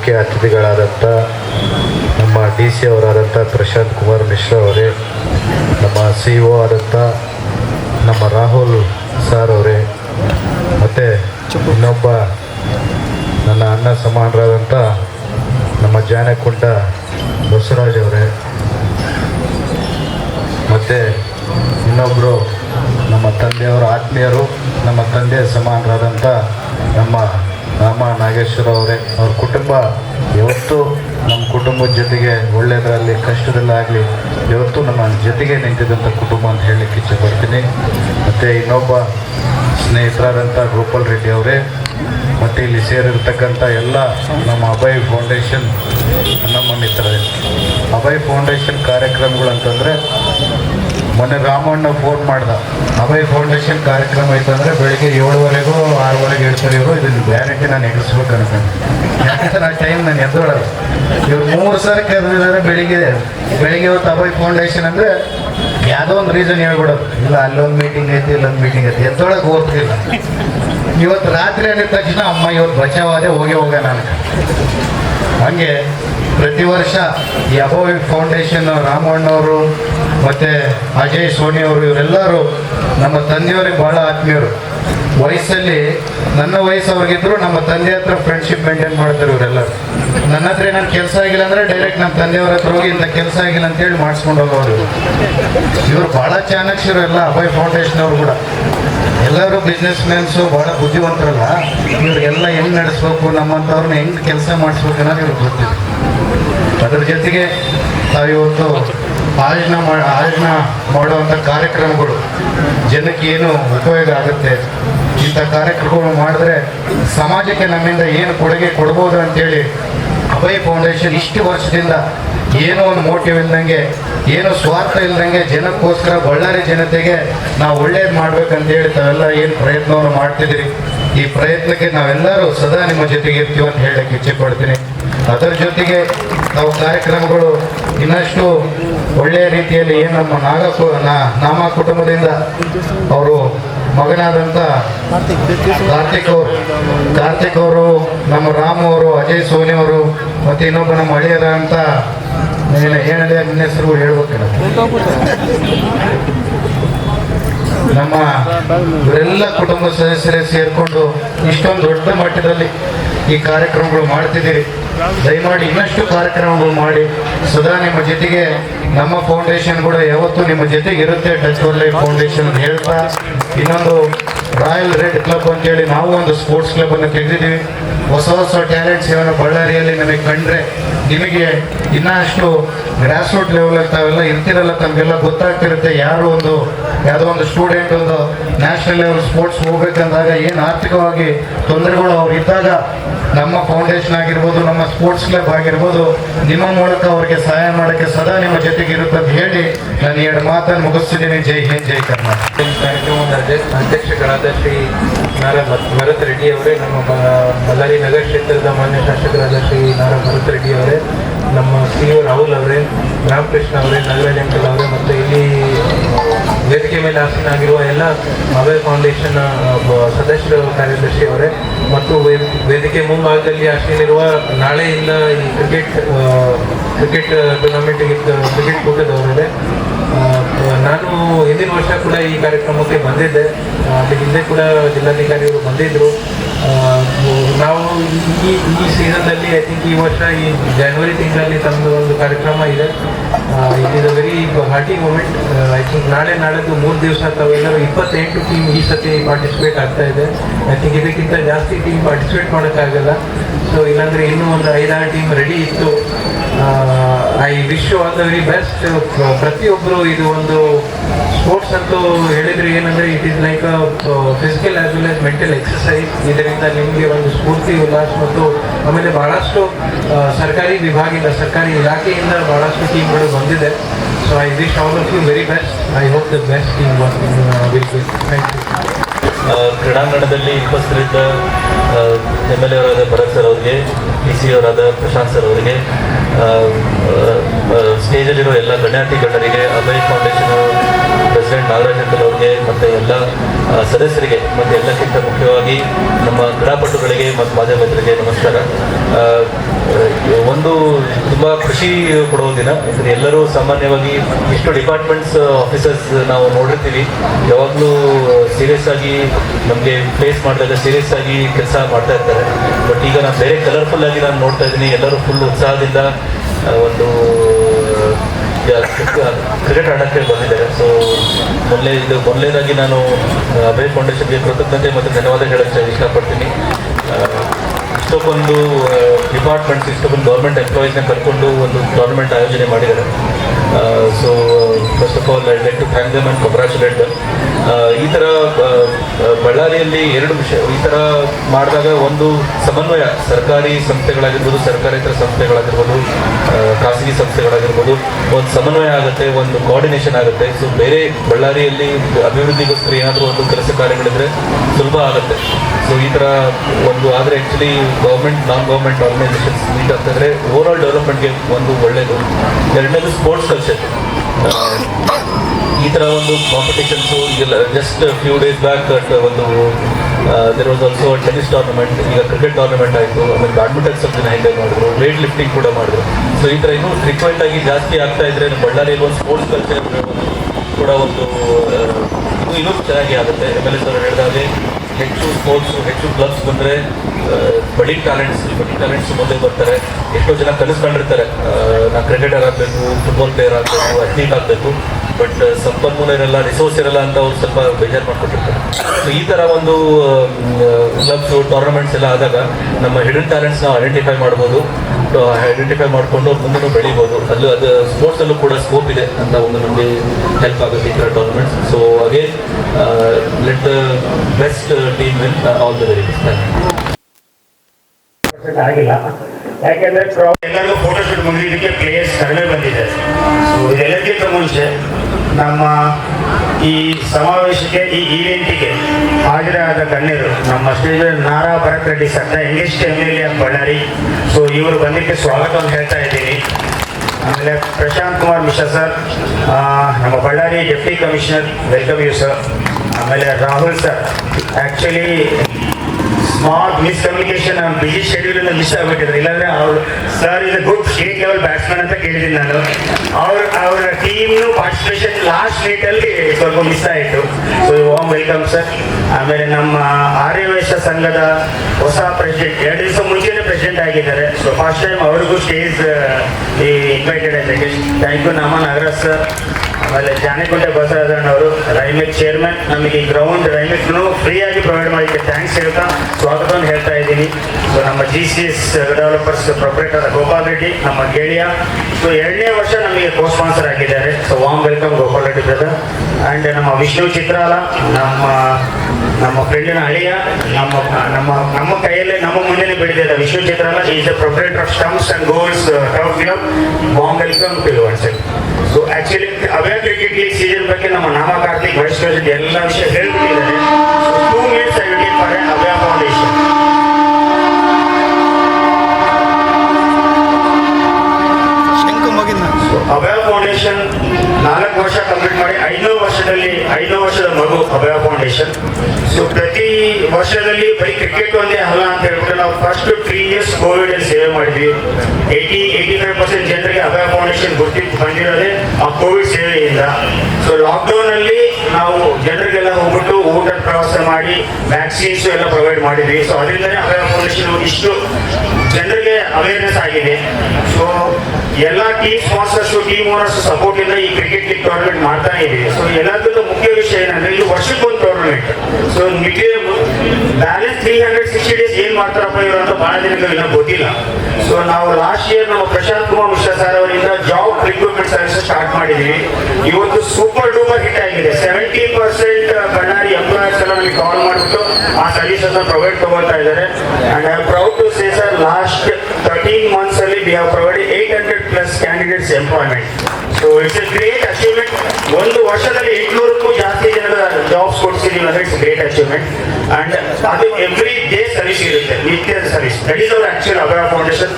ಮುಖ್ಯ ಅತಿಥಿಗಳಾದಂಥ ನಮ್ಮ ಡಿ ಸಿ ಅವರಾದಂಥ ಪ್ರಶಾಂತ್ ಕುಮಾರ್ ಮಿಶ್ರಾ ಅವರೇ, ನಮ್ಮ ಸಿ ಒ ಆದಂಥ ನಮ್ಮ ರಾಹುಲ್ ಸರ್ ಅವರೇ, ಮತ್ತು ಇನ್ನೊಬ್ಬ ನನ್ನ ಅಣ್ಣ ಸಮಾನರಾದಂಥ ನಮ್ಮ ಜಾನಕುಂಟ ಬಸವರಾಜ್ ಅವರೇ, ಮತ್ತು ಇನ್ನೊಬ್ಬರು ನಮ್ಮ ತಂದೆಯವರ, ಆತ್ಮೀಯರು, ನಮ್ಮ ತಂದೆಯ ಸಮಾನರಾದಂಥ ನಮ್ಮ ರಾಮ ನಾಗೇಶ್ವರ ಅವರೇ, ಅವ್ರ ಕುಟುಂಬ ಯಾವತ್ತೂ ನಮ್ಮ ಕುಟುಂಬದ ಜೊತೆಗೆ ಒಳ್ಳೆಯದರಲ್ಲಿ ಕಷ್ಟದಲ್ಲಾಗಲಿ ಯಾವತ್ತೂ ನಮ್ಮ ಜೊತೆಗೆ ನಿಂತಿದ್ದಂಥ ಕುಟುಂಬ ಅಂತ ಹೇಳಲಿಕ್ಕೆ ಇಚ್ಛೆಪಡ್ತೀನಿ ಮತ್ತು ಇನ್ನೊಬ್ಬ ಸ್ನೇಹಿತರಾದಂಥ ಗೋಪಾಲ್ ರೆಡ್ಡಿ ಅವರೇ, ಮತ್ತು ಇಲ್ಲಿ ಸೇರಿರ್ತಕ್ಕಂಥ ಎಲ್ಲ ನಮ್ಮ ಅಭಯ್ ಫೌಂಡೇಶನ್ ನಮ್ಮ ಮಿತ್ರರೇ ಅಭಯ್ ಫೌಂಡೇಶನ್ ಕಾರ್ಯಕ್ರಮಗಳು ಅಂತಂದರೆ ಮೊನ್ನೆ ರಾಮಣ್ಣ ಫೋನ್ ಮಾಡ್ದ. ಅಭಯ್ ಫೌಂಡೇಶನ್ ಕಾರ್ಯಕ್ರಮ ಐತಂದ್ರೆ ಬೆಳಿಗ್ಗೆ ಏಳುವರೆಗೂ ಆರೂವರೆಗೆ ಇರ್ತಾರೆ ಇವರು ಇದನ್ನು ಗ್ಯಾರಂಟಿ ನಾನು ಎದುರಿಸ್ಬೇಕು ಅನ್ಕೊಂಡು. ಯಾಕಂದ್ರೆ ಆ ಟೈಮ್ ನಾನು ಎದ್ದೋಳಲ್ಲ. ಇವ್ರು ಮೂರು ಸಾರಿ ಕರೆದಿದ್ದಾರೆ ಬೆಳಿಗ್ಗೆ. ಬೆಳಿಗ್ಗೆ ಇವತ್ತು ಅಭಯ್ ಫೌಂಡೇಶನ್ ಅಂದರೆ ಯಾವುದೋ ಒಂದು ರೀಸನ್ ಹೇಳ್ಬಿಡೋದು. ಇಲ್ಲ, ಅಲ್ಲೊಂದು ಮೀಟಿಂಗ್ ಐತಿ, ಇಲ್ಲೊಂದು ಮೀಟಿಂಗ್ ಐತಿ. ಎದ್ದೊಳಗೆ ಹೋಗ್ತಿಲ್ಲ ಇವತ್ತು ರಾತ್ರಿ ಅಂದಿದ ತಕ್ಷಣ ಅಮ್ಮ ಇವತ್ತು ಬಚಾವಾದೆ ಹೋಗಿ ಹೋಗ ನಾನು. ಹಂಗೆ ಪ್ರತಿ ವರ್ಷ ಅಭೋವಿ ಫೌಂಡೇಶನ್ ರಾಮಣ್ಣವರು ಮತ್ತು ಅಜಯ್ ಸೋನಿ ಅವರು ಇವರೆಲ್ಲರೂ ನಮ್ಮ ತಂದೆಯವರಿಗೆ ಬಹಳ ಆತ್ಮೀಯರು. ವಯಸ್ಸಲ್ಲಿ ನನ್ನ ವಯಸ್ಸು ಅವ್ರಿಗಿದ್ರು ನಮ್ಮ ತಂದೆ ಹತ್ರ ಫ್ರೆಂಡ್ಶಿಪ್ ಮೇಂಟೈನ್ ಮಾಡ್ತಾರೆ ಇವರೆಲ್ಲರೂ ನನ್ನ ಹತ್ರ ಏನಾದ್ರು ಕೆಲಸ ಆಗಿಲ್ಲ ಅಂದರೆ ಡೈರೆಕ್ಟ್ ನಮ್ಮ ತಂದೆಯವ್ರ ಹತ್ರ ಹೋಗಿ ಇಂಥ ಕೆಲಸ ಆಗಿಲ್ಲ ಅಂತೇಳಿ ಮಾಡಿಸ್ಕೊಂಡು ಹೋಗೋರು. ಇವರು ಭಾಳ ಚಾಣಕ್ಷರು ಎಲ್ಲ, ಅಭಯ್ ಫೌಂಡೇಶನ್ ಅವರು ಕೂಡ. ಎಲ್ಲರೂ ಬಿಸ್ನೆಸ್ ಮ್ಯಾನ್ಸು ಭಾಳ ಬುದ್ಧಿವಂತರಲ್ಲ. ಇವ್ರಿಗೆಲ್ಲ ಹೆಂಗೆ ನಡೆಸ್ಬೇಕು ನಮ್ಮಂಥವ್ರನ್ನ ಹೆಂಗೆ ಕೆಲಸ ಮಾಡಿಸ್ಬೇಕು ಅನ್ನೋದು ಇವ್ರಿಗೆ ಗೊತ್ತಿದೆ ಅದ್ರ ಜೊತೆಗೆ ತಾವಿವತ್ತು ಆಯೋಜನ ಮಾಡಿ ಆಯೋಜನ ಮಾಡುವಂಥ ಕಾರ್ಯಕ್ರಮಗಳು ಜನಕ್ಕೆ ಏನು ಉಪಯೋಗ ಆಗುತ್ತೆ? ಇಂಥ ಕಾರ್ಯಕ್ರಮಗಳು ಮಾಡಿದ್ರೆ ಸಮಾಜಕ್ಕೆ ನಮ್ಮಿಂದ ಏನು ಕೊಡುಗೆ ಕೊಡ್ಬೋದು ಅಂತೇಳಿ ಅಭಯ್ ಫೌಂಡೇಶನ್ ಇಷ್ಟು ವರ್ಷದಿಂದ ಏನೋ ಒಂದು ಮೋಟಿವ್ ಇಲ್ದಂಗೆ, ಏನು ಸ್ವಾರ್ಥ ಇಲ್ದಂಗೆ ಜನಕ್ಕೋಸ್ಕರ ಬಳ್ಳಾರಿ ಜನತೆಗೆ ನಾವು ಒಳ್ಳೇದು ಮಾಡ್ಬೇಕಂತೇಳಿ ತಾವೆಲ್ಲ ಏನು ಪ್ರಯತ್ನವನ್ನು ಮಾಡ್ತಿದ್ದೀರಿ? ಈ ಪ್ರಯತ್ನಕ್ಕೆ ನಾವೆಲ್ಲರೂ ಸದಾ ನಿಮ್ಮ ಜೊತೆಗೆ ಇರ್ತೀವಿ ಅಂತ ಹೇಳಕ್ಕೆ ಇಚ್ಛೆ ಪಡ್ತೀನಿ ಅದರ ಜೊತೆಗೆ ನಾವು ಕಾರ್ಯಕ್ರಮಗಳು ಇನ್ನಷ್ಟು ಒಳ್ಳೆಯ ರೀತಿಯಲ್ಲಿ ಏನು ನಮ್ಮ ನಾಗಕು ನಾಮ ಕುಟುಂಬದಿಂದ ಅವರು ಮಗನಾದಂಥ ಕಾರ್ತಿಕ್ ಅವರು. ಕಾರ್ತಿಕ್ ಅವರು, ನಮ್ಮ ರಾಮ್ ಅವರು, ಅಜಯ್ ಸೋನಿ ಅವರು, ಮತ್ತು ಇನ್ನೊಬ್ಬ ನಮ್ಮ ಅಂತ ಏನು ಏನಿದೆ ನಿನ್ನ ಹೆಸರು ಹೇಳ್ಬೇಕಲ್ಲ. ನಮ್ಮ ಇವರೆಲ್ಲ ಕುಟುಂಬ ಸದಸ್ಯರೇ ಸೇರಿಕೊಂಡು ಇಷ್ಟೊಂದು ದೊಡ್ಡ ಮಟ್ಟದಲ್ಲಿ ಈ ಕಾರ್ಯಕ್ರಮಗಳು ಮಾಡ್ತಿದ್ದೀರಿ. ದಯಮಾಡಿ ಇನ್ನಷ್ಟು ಕಾರ್ಯಕ್ರಮಗಳು ಮಾಡಿ. ಸದಾ ನಿಮ್ಮ ಜೊತೆಗೆ ನಮ್ಮ ಫೌಂಡೇಶನ್ ಕೂಡ ಯಾವತ್ತೂ ನಿಮ್ಮ ಜೊತೆಗೆ ಇರುತ್ತೆ. ಟಚ್ ಫಾರ್ ಲೈಫ್ ಫೌಂಡೇಶನ್ ಅಂತ ಹೇಳ್ತಾ. ಇನ್ನೊಂದು ರಾಯಲ್ ರೆಡ್ ಕ್ಲಬ್ ಅಂತೇಳಿ ನಾವು ಒಂದು ಸ್ಪೋರ್ಟ್ಸ್ ಕ್ಲಬ್ ಅನ್ನು ತೆಗೆದಿದ್ದೀವಿ. ಹೊಸ ಹೊಸ ಟ್ಯಾಲೆಂಟ್ಸ್ ಏನೋ ಬಳ್ಳಾರಿಯಲ್ಲಿ ನಮಗೆ ಕಂಡ್ರೆ ನಿಮಗೆ ಇನ್ನಷ್ಟು ಗ್ರಾಸ್ ರೂಟ್ ಲೆವೆಲ್ ತಾವೆಲ್ಲ ಇರ್ತಿರಲ್ಲ ತಮಗೆಲ್ಲ ಗೊತ್ತಾಗ್ತಿರುತ್ತೆ ಯಾರು ಒಂದು ಯಾವುದೋ ಒಂದು ಸ್ಟೂಡೆಂಟ್ ಒಂದು ನ್ಯಾಷನಲ್ ಲೆವೆಲ್ ಸ್ಪೋರ್ಟ್ಸ್ ಹೋಗ್ಬೇಕಂದಾಗ ಏನು ಆರ್ಥಿಕವಾಗಿ ತೊಂದರೆಗಳು ಅವ್ರು ಇದ್ದಾಗ ನಮ್ಮ ಫೌಂಡೇಶನ್ ಆಗಿರ್ಬೋದು, ನಮ್ಮ ಸ್ಪೋರ್ಟ್ಸ್ ಕ್ಲಬ್ ಆಗಿರ್ಬೋದು, ನಿಮ್ಮ ಮೂಲಕ ಅವರಿಗೆ ಸಹಾಯ ಮಾಡೋಕ್ಕೆ ಸದಾ ನಿಮ್ಮ ಜೊತೆಗೆ ಇರುತ್ತೆ ಅಂತ ಹೇಳಿ ನಾನು ಎರಡು ಮಾತನ್ನು ಮುಗಿಸ್ತಿದ್ದೀನಿ. ಜೈ ಹಿಂದ್, ಜೈ ಕರ್ನಾಟಕ. ಕಾರ್ಯಕ್ರಮದ ಅಧ್ಯಕ್ಷ ಅಧ್ಯಕ್ಷರಾದ ಶ್ರೀ ನಾರಾ ಭರತ್ ರೆಡ್ಡಿ ಅವರೇ, ನಮ್ಮ ಬಳ್ಳಾರಿ ನಗರ ಕ್ಷೇತ್ರದ ಮಾನ್ಯ ಶಾಸಕರಾದ ಶ್ರೀ ನಾರಾ ಭರತ್ ರೆಡ್ಡಿ ಅವರೇ ನಮ್ಮ ಸಿ ಯು ರಾಹುಲ್ ಅವರೇ, ರಾಮಕೃಷ್ಣ ಅವರೇ, ನಾಗರಾಜ್ ಅಂಕಲ್ ಅವರೇ, ಮತ್ತು ಇಲ್ಲಿ ವೇದಿಕೆ ಮೇಲೆ ಆಸೀನಾಗಿರುವ ಎಲ್ಲ ಮೊಬೈಲ್ ಫೌಂಡೇಶನ್ ಸದಸ್ಯರು, ಕಾರ್ಯದರ್ಶಿ ಅವರೇ, ಮತ್ತು ವೇದಿಕೆ ಮುಂಭಾಗದಲ್ಲಿ ಆಸೀನಿರುವ ನಾಳೆಯಿಂದ ಈ ಕ್ರಿಕೆಟ್ ಕ್ರಿಕೆಟ್ ಟೂರ್ನಮೆಂಟ್ಗೆ ಕ್ರಿಕೆಟ್ ಕೂಟದವರೇ ಆ, ನಾನು ಹಿಂದಿನ ವರ್ಷ ಕೂಡ ಈ ಕಾರ್ಯಕ್ರಮಕ್ಕೆ ಬಂದಿದ್ದೆ ಆ, ಅಲ್ಲಿ ಹಿಂದೆ ಕೂಡ ಜಿಲ್ಲಾಧಿಕಾರಿಗಳು ಬಂದಿದ್ದರು ಆ, ನಾವು ಸೀಸನ್ನಲ್ಲಿ ಐ ಥಿಂಕ್ ಈ ವರ್ಷ ಈ ಜನವರಿ ತಿಂಗಳಲ್ಲಿ ತಮ್ಮದು ಒಂದು ಕಾರ್ಯಕ್ರಮ ಇದೆ. It is a very hearty moment I think ನಾಳೆ ನಾಳೆದು ಮೂರು ದಿವಸ ತಾವೆಲ್ಲರೂ ಇಪ್ಪತ್ತೆಂಟು ಟೀಮ್ ಈ ಸತಿ ಪಾರ್ಟಿಸಿಪೇಟ್ ಆಗ್ತಾ ಇದೆ. ಐ ಥಿಂಕ್ ಇದಕ್ಕಿಂತ ಜಾಸ್ತಿ ಟೀಮ್ ಪಾರ್ಟಿಸಿಪೇಟ್ ಮಾಡೋಕ್ಕಾಗಲ್ಲ. ಸೊ ಇಲ್ಲಾಂದರೆ ಇನ್ನೂ ಒಂದು ಐದಾರು ಟೀಮ್ ರೆಡಿ ಇತ್ತು. I wish all the very best ಪ್ರತಿಯೊಬ್ಬರು ಇದು ಒಂದು ಸ್ಪೋರ್ಟ್ಸ್ ಅಂತೂ ಹೇಳಿದ್ರೆ ಏನಂದ್ರೆ it is like physical as well as mental exercise ಇದರಿಂದ ನಿಮಗೆ ಒಂದು ಸ್ಫೂರ್ತಿ, ಉಲ್ಲಾಸ ಮತ್ತು ಆಮೇಲೆ ಬಹಳಷ್ಟು ಸರ್ಕಾರಿ ವಿಭಾಗದಿಂದ, ಸರ್ಕಾರಿ ಇಲಾಖೆಯಿಂದ ಬಹಳಷ್ಟು ಟೀಮ್ಗಳು ಬಂದಿದೆ. So I wish all of you very best I hope the best team will thank you ಕ್ರೀಡಾಂಗಣದಲ್ಲಿ ಉಪಸ್ಥಿತರಿದ್ದ ಎಂ ಎಲ್ ಎ ಅವರಾದ ಭರತ್ ಸರ್ ಅವರಿಗೆ ಡಿ ಸಿ ಅವರಾದ ಪ್ರಶಾಂತ್ ಸರ್ ಅವರಿಗೆ ಸ್ಟೇಜಲ್ಲಿರೋ ಎಲ್ಲ ಗಣ್ಯಾತಿ ಗಣ್ಯರಿಗೆ Abhay foundation president Nagaraj uncle ಮತ್ತು ಎಲ್ಲ ಸದಸ್ಯರಿಗೆ, ಮತ್ತು ಎಲ್ಲಕ್ಕಿಂತ ಮುಖ್ಯವಾಗಿ ನಮ್ಮ ಕ್ರೀಡಾಪಟುಗಳಿಗೆ ಮತ್ತು ಮಾಧ್ಯಮ ನಮಸ್ಕಾರ. ಒಂದು ತುಂಬ ಖುಷಿ ಕೊಡುವ ದಿನ. ಎಲ್ಲರೂ ಸಾಮಾನ್ಯವಾಗಿ ಇಷ್ಟು ಡಿಪಾರ್ಟ್ಮೆಂಟ್ಸ್ ಆಫೀಸರ್ಸ್ ನಾವು ನೋಡಿರ್ತೀವಿ. ಯಾವಾಗಲೂ ಸೀರಿಯಸ್ ಆಗಿ ನಮಗೆ ಫೇಸ್ ಮಾಡಿದಾಗ ಸೀರಿಯಸ್ ಆಗಿ ಕೆಲಸ ಮಾಡ್ತಾ ಇರ್ತಾರೆ. ಬಟ್ ಈಗ ನಾನು ಬೇರೆ ಕಲರ್ಫುಲ್ ಆಗಿ ನಾನು ನೋಡ್ತಾ ಇದ್ದೀನಿ. ಎಲ್ಲರೂ ಫುಲ್ ಉತ್ಸಾಹದಿಂದ ಒಂದು ಕ್ರಿಕೆಟ್ ಆಡೋಕ್ಕೆ ಬಂದಿದ್ದಾರೆ ಸೊ ಮೊದಲೇ ಇದು ಮೊದಲನೇದಾಗಿ ನಾನು ಅಭಯ್ ಫೌಂಡೇಶನ್ಗೆ ಕೃತಜ್ಞತೆ ಮತ್ತು ಧನ್ಯವಾದ ಹೇಳಕ್ಕೆ ಇಷ್ಟಪಡ್ತೀನಿ. ಇಷ್ಟೊಂದು ಡಿಪಾರ್ಟ್ಮೆಂಟ್ಸ್ ಇಷ್ಟೊಂದು ಗೌರ್ಮೆಂಟ್ ಎಂಪ್ಲಾಯೀಸ್ನ ಕರ್ಕೊಂಡು ಒಂದು ಟೂರ್ನಮೆಂಟ್ ಆಯೋಜನೆ ಮಾಡಿದ್ದಾರೆ. So first of all I like to thank them and congratulate ಈ ಥರ ಆ, ಆ, ಬಳ್ಳಾರಿಯಲ್ಲಿ ಎರಡು ವಿಷಯ ಈ ಥರ ಮಾಡಿದಾಗ ಒಂದು ಸಮನ್ವಯ ಸರ್ಕಾರಿ ಸಂಸ್ಥೆಗಳಾಗಿರ್ಬೋದು ಸರ್ಕಾರೇತರ ಸಂಸ್ಥೆಗಳಾಗಿರ್ಬೋದು ಖಾಸಗಿ ಸಂಸ್ಥೆಗಳಾಗಿರ್ಬೋದು ಒಂದು ಸಮನ್ವಯ ಆಗುತ್ತೆ ಒಂದು ಕೋಆರ್ಡಿನೇಷನ್ ಆಗುತ್ತೆ. ಸೊ ಬೇರೆ ಬಳ್ಳಾರಿಯಲ್ಲಿ ಅಭಿವೃದ್ಧಿಗೋಸ್ಕರ ಏನಾದರೂ ಒಂದು ಕೆಲಸ ಕಾರ್ಯಗಳಿದ್ರೆ ಸುಲಭ ಆಗುತ್ತೆ. ಸೊ ಈ ಥರ ಒಂದು ಆದರೆ actually government non government organisations meet ಆಗ್ತಿದ್ರೆ ಓವರ್ ಆಲ್ ಡೆವಲಪ್ಮೆಂಟ್ಗೆ ಒಂದು ಒಳ್ಳೆಯದು ಎರಡನೇದು ಸ್ಪೋರ್ಟ್ಸ್ ಕಲ್ಚರ್ ಈ ಥರ ಒಂದು ಕಾಂಪಿಟೇಷನ್ಸು ಈಗೆಲ್ಲ ಜಸ್ಟ್ ಫ್ಯೂ ಡೇಸ್ ಬ್ಯಾಕ್ ಒಂದು there was also tennis tournament ಈಗ ಕ್ರಿಕೆಟ್ ಟೂರ್ನಮೆಂಟ್ ಆಯಿತು, ಆಮೇಲೆ ಬ್ಯಾಡ್ಮಿಂಟನ್ ಸ್ವಲ್ಪ ಜನ ಹ್ಯಾಂಡಲ್ ಮಾಡಿದ್ರು ವೇಟ್ ಲಿಫ್ಟಿಂಗ್ ಕೂಡ ಮಾಡಿದ್ರು. ಸೊ ಈ ಥರ ಇನ್ನೂ ಫ್ರೀಕ್ವೆಂಟ್ ಆಗಿ ಜಾಸ್ತಿ ಆಗ್ತಾ ಇದ್ರೆ ಬಳ್ಳಾರಿಯಲ್ಲಿ ಒಂದು ಸ್ಪೋರ್ಟ್ಸ್ ಕಲ್ಚರ್ ಕೂಡ ಒಂದು ಇನ್ನೂ ಚೆನ್ನಾಗಿ ಆಗುತ್ತೆ. ಎಂ ಎಲ್ ಎ ಸರ್ ಹೇಳಿದಾಗೆ ಹೆಚ್ಚು ಸ್ಪೋರ್ಟ್ಸ್ ಹೆಚ್ಚು ಕ್ಲಬ್ಸ್ ಬಂದರೆ ಬಡಿ ಟ್ಯಾಲೆಂಟ್ಸ್ ಬಡಿ ಟ್ಯಾಲೆಂಟ್ಸ್ ಮುಂದೆ ಬರ್ತಾರೆ. ಎಷ್ಟೋ ಜನ ಕಲಿಸ್ಕೊಂಡಿರ್ತಾರೆ. ಕಂಡಿರ್ತಾರೆ ನಾ ಕ್ರಿಕೆಟರ್ ಆಗಬೇಕು ಫುಟ್ಬಾಲ್ ಪ್ಲೇಯರ್ ಆಗಬೇಕು ಅಥ್ಲೀಟ್ ಆಗಬೇಕು. ಬಟ್ ಸಂಪನ್ಮೂಲ ಇರಲ್ಲ ರಿಸೋರ್ಸ್ ಇರಲ್ಲ ಅಂತ ಅವ್ರು ಸ್ವಲ್ಪ ಬೇಜಾರು ಮಾಡ್ಕೊಟ್ಟಿರ್ತಾರೆ. ಸೊ ಈ ಥರ ಒಂದು ಕ್ಲಬ್ಸ್ ಟೂರ್ನಮೆಂಟ್ಸ್ ಎಲ್ಲ ಆದಾಗ ನಮ್ಮ ಹಿಡನ್ ಟ್ಯಾಲೆಂಟ್ಸ್ ನಾವು ಐಡೆಂಟಿಫೈ ಮಾಡ್ಬೋದು. ಐಡೆಂಟಿಫೈ ಮಾಡಿಕೊಂಡು ಮುಂದೆ ಬೆಳಿಬೋದು. ಅದು ಅದು ಸ್ಪೋರ್ಟ್ಸಲ್ಲೂ ಕೂಡ ಸ್ಕೋಪ್ ಇದೆ ಅಂತ ಒಂದು ನಮಗೆ ಹೆಲ್ಪ್ ಆಗುತ್ತೆ ಈ ಥರ tournaments so again let best team win all the very best ಆಗಿಲ್ಲ. ಯಾಕೆಂದ್ರೆ ಎಲ್ಲರಿಗೂ ಫೋಟೋ ಶೂಟ್ ಮುಗಿಯೋದಕ್ಕೆ ಪ್ಲೇಯರ್ಸ್ ಕಡಿಮೆ ಬಂದಿದೆ. ಸೊ ಇದೆಲ್ಲಕ್ಕಿಂತ ಮುಂಚೆ ನಮ್ಮ ಈ ಸಮಾವೇಶಕ್ಕೆ, ಈ ಈವೆಂಟಿಗೆ ಹಾಜರಾದ ಗಣ್ಯರು ನಮ್ಮ stage Nara Bharat Reddy sir English M L A Bellary. So ಇವರು ಬಂದಿಕ್ಕೆ ಅಂತ ಹೇಳ್ತಾ ಇದ್ದೀನಿ. ಆಮೇಲೆ ಪ್ರಶಾಂತ್ ಕುಮಾರ್ ಮಿಶ್ರಾ ಸರ್ ನಮ್ಮ Bellary deputy commissioner welcome you sir. ಆಮೇಲೆ Rahul sir actually small miscommunication busy schedule miss ಆಗ್ಬಿಟ್ಟಿದ್ರು ಇಲ್ಲಾಂದ್ರೆ ಅವ್ರು ಸರ್, ಇದು ಗುಡ್ ಸ್ಟೇಟ್ ಲೆವೆಲ್ ಬ್ಯಾಟ್ಸ್ಮನ್ ಅಂತ ಕೇಳಿದ್ದೀನಿ ನಾನು. ಅವ್ರ ಅವರ ಟೀಮ್ ಪಾರ್ಟಿಸಿಪೇಷನ್ ಲಾಸ್ಟ್ ಮೀಟ್ ಅಲ್ಲಿ ಸ್ವಲ್ಪ ಮಿಸ್ ಆಯಿತು. ಸೊ ವಾಮ್ ವೆಲ್ಕಮ್ ಸರ್ ಆಮೇಲೆ ನಮ್ಮ ಆರ್ಯವೈಶ್ಯ ಸಂಘದ ಹೊಸ ಪ್ರೆಸಿಡೆಂಟ್ ಎರಡು ದಿವಸ ಮುಂಚೆನೆ ಪ್ರೆಸಿಡೆಂಟ್ ಆಗಿದ್ದಾರೆ. ಸೊ ಫಸ್ಟ್ ಟೈಮ್ ಅವ್ರಿಗೂ ಸ್ಟೇಜ್ ಇನ್ವೈಟೆಡ್ ಆಗಿದೆ ಥ್ಯಾಂಕ್ ಯು ನಮ್ಮ ನಾಗರಾಜ್ ಸರ್ ಆಮೇಲೆ ಜಾನಿಗುಂಟೆ ಬಸವರಾಜಣ್ಣ ಅವರು ರೈಮೆಕ್ ಚೇರ್ಮನ್ ನಮಗೆ ಈ ಗ್ರೌಂಡ್ ರೈಮೆಕ್ ಫ್ರೀ ಆಗಿ ಪ್ರೊವೈಡ್ ಮಾಡಿಕ್ಕೆ ಥ್ಯಾಂಕ್ಸ್ ಹೇಳ್ತಾ. ಸ್ವಾಗತವನ್ನು ಹೇಳ್ತಾ ಇದ್ದೀನಿ. ಸೊ, ನಮ್ಮ G C S developers proprietor Gopal Reddy, ನಮ್ಮ ಗೆಳೆಯ. ಸೊ, ಎರಡನೇ ವರ್ಷ ನಮಗೆ ಕೋ ಸ್ಪಾನ್ಸರ್ ಆಗಿದ್ದಾರೆ. So warm welcome Gopal Reddy brother and ನಮ್ಮ ವಿಷ್ಣು ಚಿತ್ರಾಲ, ನಮ್ಮ ನಮ್ಮ ಫ್ರೆಂಡಿನ ಅಳಿಯ, ನಮ್ಮ ನಮ್ಮ ನಮ್ಮ ಕೈಯಲ್ಲೇ, ನಮ್ಮ ಮುಂದೆನೇ ಬೆಳೆದಿದೆ Vishnu Chitrala is the proprietor of stumps and goals tout club warm welcome to your so actually away cricket league season ಬಗ್ಗೆ ನಮ್ಮ ನಾಮ ಕಾರ್ತಿಕ್ ವೈಸ್ ಪ್ರೆಸಿಡೆಂಟ್ ಎಲ್ಲ ವಿಷಯ ಹೇಳ್ಬಿಟ್ಟಿದ್ದಾರೆ. Two minutes Abhaya foundation so Abhaya foundation ನಾಲ್ಕು ವರ್ಷ ಕಂಪ್ಲೀಟ್ ಮಾಡಿ ಐದನೇ ವರ್ಷದಲ್ಲಿ ಐದನೇ ವರ್ಷದ ಮಗು ಅಭಯ ಫೌಂಡೇಶನ್ ಸೊ ಪ್ರತಿ ವರ್ಷದಲ್ಲಿ ಬರೀ ಕ್ರಿಕೆಟ್ ಒಂದೇ ಅಲ್ಲ ಅಂತ ಹೇಳ್ಬಿಟ್ಟು ನಾವು ಫಸ್ಟ್ ತ್ರೀ ಇಯರ್ಸ್ ಕೋವಿಡ್ ಅಲ್ಲಿ ಸೇವೆ ಮಾಡಿದ್ವಿ. ಏಯ್ಟಿ ಏಯ್ಟಿ ಫೈವ್ ಪರ್ಸೆಂಟ್ ಜನರಿಗೆ ಅಭಯ ಫೌಂಡೇಶನ್ ಗುರುತಿಸಿ ಬಂದಿರೋದೇ ಆ ಕೋವಿಡ್ ಸೇವೆಯಿಂದ. ಸೊ ಲಾಕ್ಡೌನ್ ಅಲ್ಲಿ ನಾವು ಜನರಿಗೆಲ್ಲ ಹೋಗ್ಬಿಟ್ಟು ಊಟದ ಪ್ರವಾಸ ಮಾಡಿ ವ್ಯಾಕ್ಸಿನ್ಸ್ ಎಲ್ಲ ಪ್ರೊವೈಡ್ ಮಾಡಿದ್ವಿ. ಸೊ ಅದರಿಂದನೇ ಇಷ್ಟು ಜನರಿಗೆ ಅವೇರ್ನೆಸ್ ಆಗಿದೆ. ಸೊ ಎಲ್ಲ team sponsors team owners support ಇಂದ ಈ ಕ್ರಿಕೆಟ್ ಲೀಗ್ ಟೂರ್ನಮೆಂಟ್ ಮಾಡ್ತಾನೆ ಇದೆ ಸೊ ಎಲ್ಲದಕ್ಕೂ ಮುಖ್ಯ ವಿಷಯ ಏನಂದ್ರೆ ಇದು ವರ್ಷಕ್ಕೊಂದು ಟೂರ್ನಮೆಂಟ್ ಸೊ ಮಿತಿ balance three hundred sixty days ಏನ್ ಮಾಡ್ತಾರಪ್ಪ ಇವರಂತ ಬಹಳ ದಿನಗಳು ಇನ್ನೂ ಗೊತ್ತಿಲ್ಲ. ಸೊ ನಾವು ಲಾಸ್ಟ್ ಇಯರ್ ನಮ್ಮ ಪ್ರಶಾಂತ್ ಕುಮಾರ್ ಮಿಶ್ರಾ ಸರ್ ಅವರಿಂದ ಜಾಬ್ ರಿಕ್ರೂಟ್ಮೆಂಟ್ ಸರ್ವಿಸ್ ಸ್ಟಾರ್ಟ್ ಮಾಡಿದ್ವಿ. ಇವತ್ತು ಸೂಪರ್ ಡೂಪರ್ ಹಿಟ್ ಆಗಿದೆ. ಸೆವೆಂಟಿ ಪರ್ಸೆಂಟ್ ಬಳ್ಳಾರಿ ಎಂಪ್ಲಾಯರ್ಸ್ ಎಲ್ಲ ನಮಗೆ ಕಾಲ್ ಮಾಡಿಬಿಟ್ಟು ಆ ಸರ್ವಿಸ್ ಪ್ರೊವೈಡ್ ತಗೋತಾ ಇದ್ದಾರೆ. And I proud to say sir last thirteen months ಅಲ್ಲಿ we have provide eight hundred plus candidates employment so it's a great achievement ಒಂದು ವರ್ಷದಲ್ಲಿ ಎಂಟ್ನೂರಕ್ಕೂ ಜಾಸ್ತಿ ಜನರ ಜಾಬ್ಸ್ ಕೊಡ್ಸಿದ್ದೀವಿ ಅಂದ್ರೆ ಇಟ್ಸ್ ಗ್ರೇಟ್ ಅಚೀವ್ಮೆಂಟ್ ಅಂಡ್ ಅದು ಎವ್ರಿ ಡೇ ಸರ್ವಿಸ್ ಇರುತ್ತೆ ನಿತ್ಯದ service that is our actual Abhaya foundation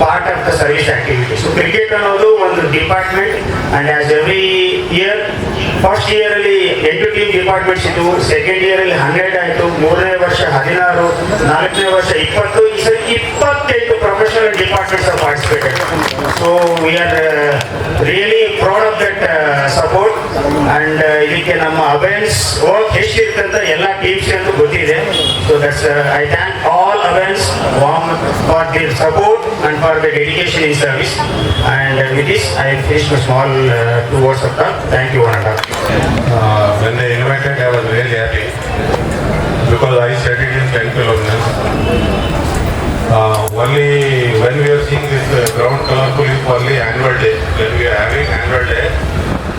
part of the service activity so cricket ಅನ್ನೋದು ಒಂದು department and as every year first year ಅಲ್ಲಿ ಎಂಟು ಟೀಮ್ ಡಿಪಾರ್ಟ್ಮೆಂಟ್ಸ್ ಇತ್ತು ಸೆಕೆಂಡ್ ಇಯರ್ ಅಲ್ಲಿ ಹನ್ನೆರಡು ಆಯಿತು ಮೂರನೇ ವರ್ಷ ಹದಿನಾರು ನಾಲ್ಕನೇ ವರ್ಷ ಇಪ್ಪತ್ತು ಈ ಸರಿ ಇಪ್ಪತ್ತೆಂಟು professional departments participated. So we are really proud of that support and ಇದಕ್ಕೆ ನಮ್ಮ ಅವೆನ್ಸ್ ವರ್ಕ್ ಎಷ್ಟಿರುತ್ತೆ ಅಂತ ಎಲ್ಲ ಟೀಮ್ಸ್ ಅಂತ ಗೊತ್ತಿದೆ. So that's I thank all Avens warm for their support and for the dedication in service and with this I finish small two words of thank you one and Uh, when they invited, I was really happy because I studied in chemical illness. Uh, only when we are seeing this uh, ground colorful is only annual day. When we are having annual day,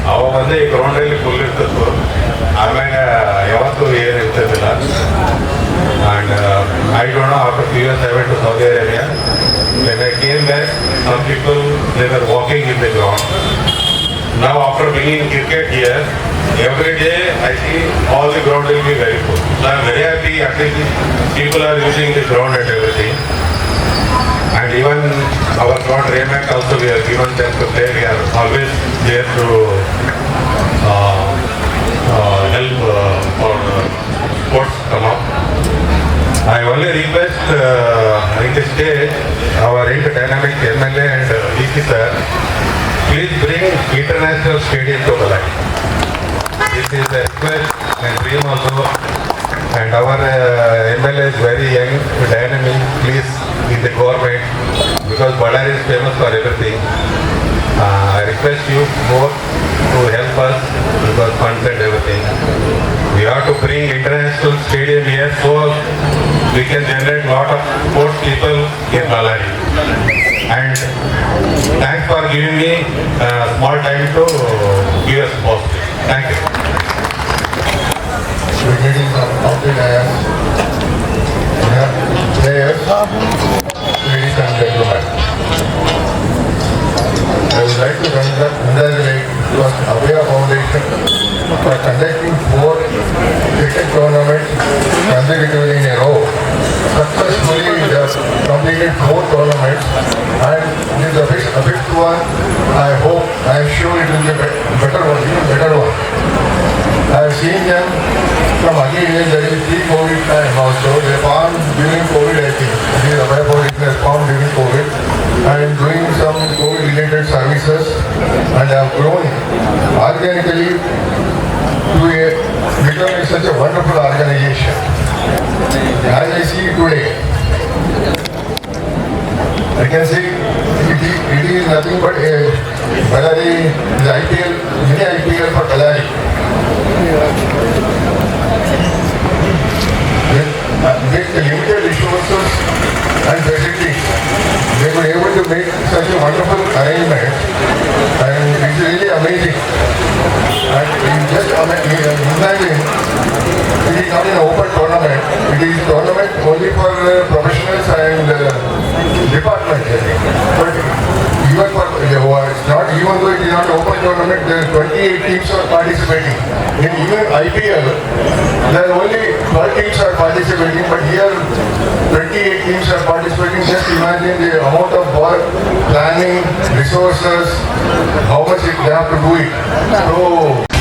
our one day ground day is ಅವಾಗ ಒಂದು ಈ ಗ್ರೌಂಡಲ್ಲಿ full ಇರ್ತಿತ್ತು ಆಮೇಲೆ ಯಾವತ್ತೂ ಏನು ಇರ್ತಿರ್ಲಿಲ್ಲ and I don't know after few years I went to Saudi Arabia. When I came back, some people, they were walking in the ground. Now after bringing cricket here, every day I see all the ground will be very full. So I'm very happy at least people are using the ground and everything. And even our ground Raymac also we have given them to play. We are always there to uh, uh, help uh, for uh, sports come up. I only request uh, in this stage our dynamic MLA and DC sir, please bring international stadium to Balai. This is a request and dream also. And our uh, MLA is very young, dynamic, please in the government because Ballari is famous for everything. Uh, I request you both to help us because funds and everything. We have to bring international stadium here so we can generate lot of sports people in Ballari. And thanks for giving me uh, small time to give us post. Thank you. meetings of county mayors, organically to a, becoming such a wonderful organization. As I see today, I can say it it is nothing but a Ballari, the IPL, mini IPL for Ballari. with, uh, with the limited resources and facilities, they were able to make such a wonderful arrangement and it's really amazing. And you just ama- you imagine, it is not an open tournament, it is tournament only for uh, professionals and uh, departments. I think. But even for, uh, it's not, not open tournament, there are 28 teams are participating. In even IPL, there are only 12 teams are participating, but here 28 teams are participating. Just imagine the amount of work, planning, resources, how much they have to do it. So